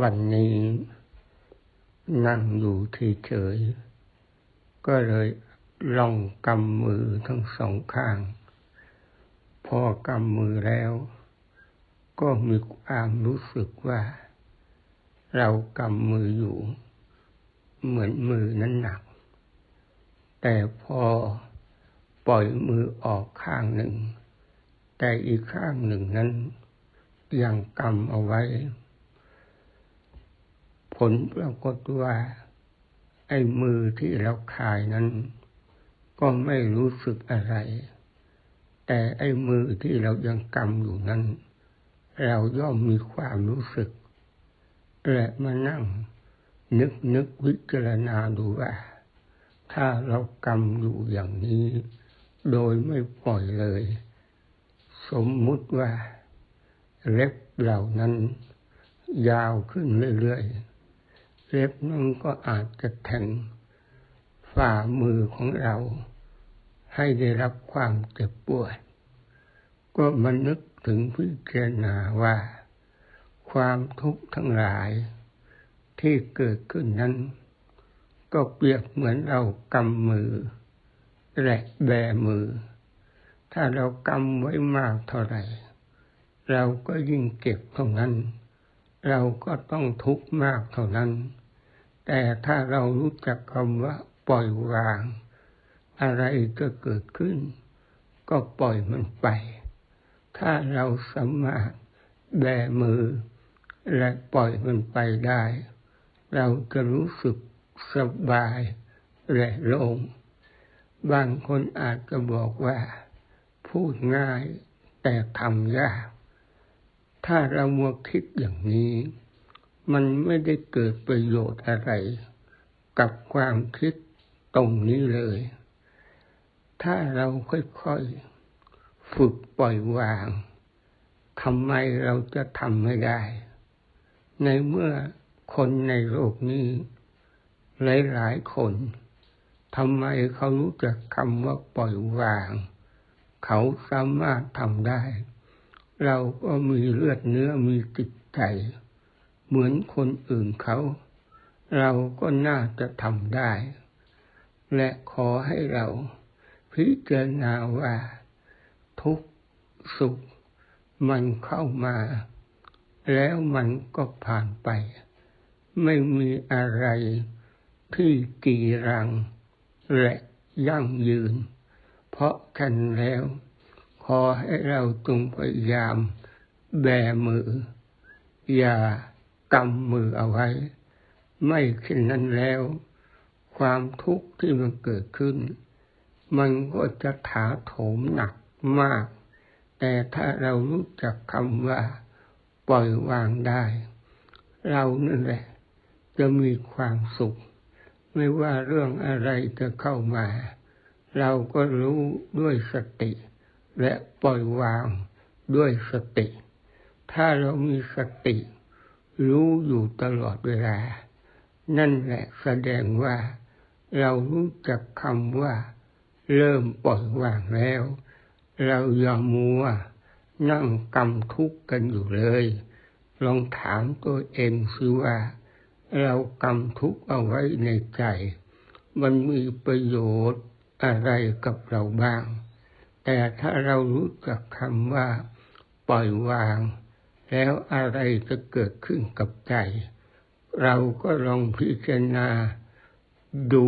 วันนี้นั่งอยู่เฉยๆก็เลยลองกำมือทั้งสองข้าง พอกำมือแล้ว ก็มีความรู้สึกว่า เรากำมืออยู่ เหมือนมือนั้นหนัก แต่พอปล่อยมือออกข้างหนึ่ง แต่อีกข้างหนึ่งนั้นยังกำเอาไว้ ผลปรากฏว่า ไอ้มือที่เราคายนั้น ก็ไม่รู้สึกอะไร แต่ไอ้มือที่เรายังกำอยู่นั้น เราย่อมมีความรู้สึก และมานั่ง นึกนึกวิจารณาดูว่า ถ้าเรากำอยู่อย่างนี้ โดยไม่ปล่อยเลย สมมุติว่าเล็บเหล่านั้นยาวขึ้นเรื่อยๆ เล็บนั้นก็อาจจะแทงฝ่ามือของเราให้ได้รับความเจ็บปวด ก็มานึกถึงพิจารณาว่า ความทุกข์ทั้งหลายที่เกิดขึ้นนั้น ก็เปรียบเหมือนเรากำมือและแบมือ ถ้าเรากำไว้มากเท่าไหร่ เราก็ยิ่งเก็บเท่านั้น เราก็ต้องทุกข์มากเท่านั้น แต่ถ้าเรารู้จักคำว่าปล่อยวาง อะไรจะเกิดขึ้น ก็ปล่อยมันไป ถ้าเราสามารถแบมือ และปล่อยมันไปได้ เราจะรู้สึกสบายและโล่งบางคนอาจจะบอกว่า พูดง่ายแต่ทำยาก ถ้าเรามัวคิดอย่างนี้ มันไม่ได้เกิดประโยชน์อะไร กับความคิดตรงนี้เลย ถ้าเราค่อยๆฝึกปล่อยวางทำไมเราจะทำไม่ได้ ในเมื่อคนในโลกนี้ หลายๆคนทำไมเขารู้จักคำว่าปล่อยวาง เขาสามารถทำได้ เราก็มีเลือดเนื้อมีจิตใจ เหมือนคนอื่นเขา เราก็น่าจะทำได้ และขอให้เราพิจารณาว่า ทุกสุขมันเข้ามา แล้วมันก็ผ่านไป ไม่มีอะไรที่กีรังและยั่งยืน เพราะกันแล้ว ขอให้เราจงพยายามแบมือ อย่ากำมือเอาไว้ ไม่เช่นนั้นแล้ว ความทุกข์ที่มันเกิดขึ้น มันก็จะถาโถมหนักมาก แต่ถ้าเรารู้จักคำว่า ปล่อยวางได้ เรานั่นแหละ จะมีความสุข ไม่ว่าเรื่องอะไรจะเข้ามา เราก็รู้ด้วยสติ และปล่อยวางด้วยสติ ถ้าเรามีสติ รู้อยู่ตลอดเวลา นั่นแหละแสดงว่า เรารู้จักคำว่า เริ่มปล่อยวางแล้ว เราอย่ามัวนั่งกำทุกข์กันอยู่เลย ลองถามตัวเองสิว่า เรากำทุกข์เอาไว้ในใจ มันมีประโยชน์อะไรกับเราบ้าง แต่ถ้าเรารู้จักคำว่าปล่อยวาง แล้วอะไรจะเกิดขึ้นกับใจ เราก็ลองพิจารณา ดู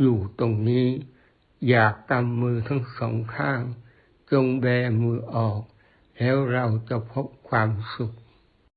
อยู่ตรงนี้ อยากกำมือทั้งสองข้าง จงแบมือออก แล้วเราจะพบความสุข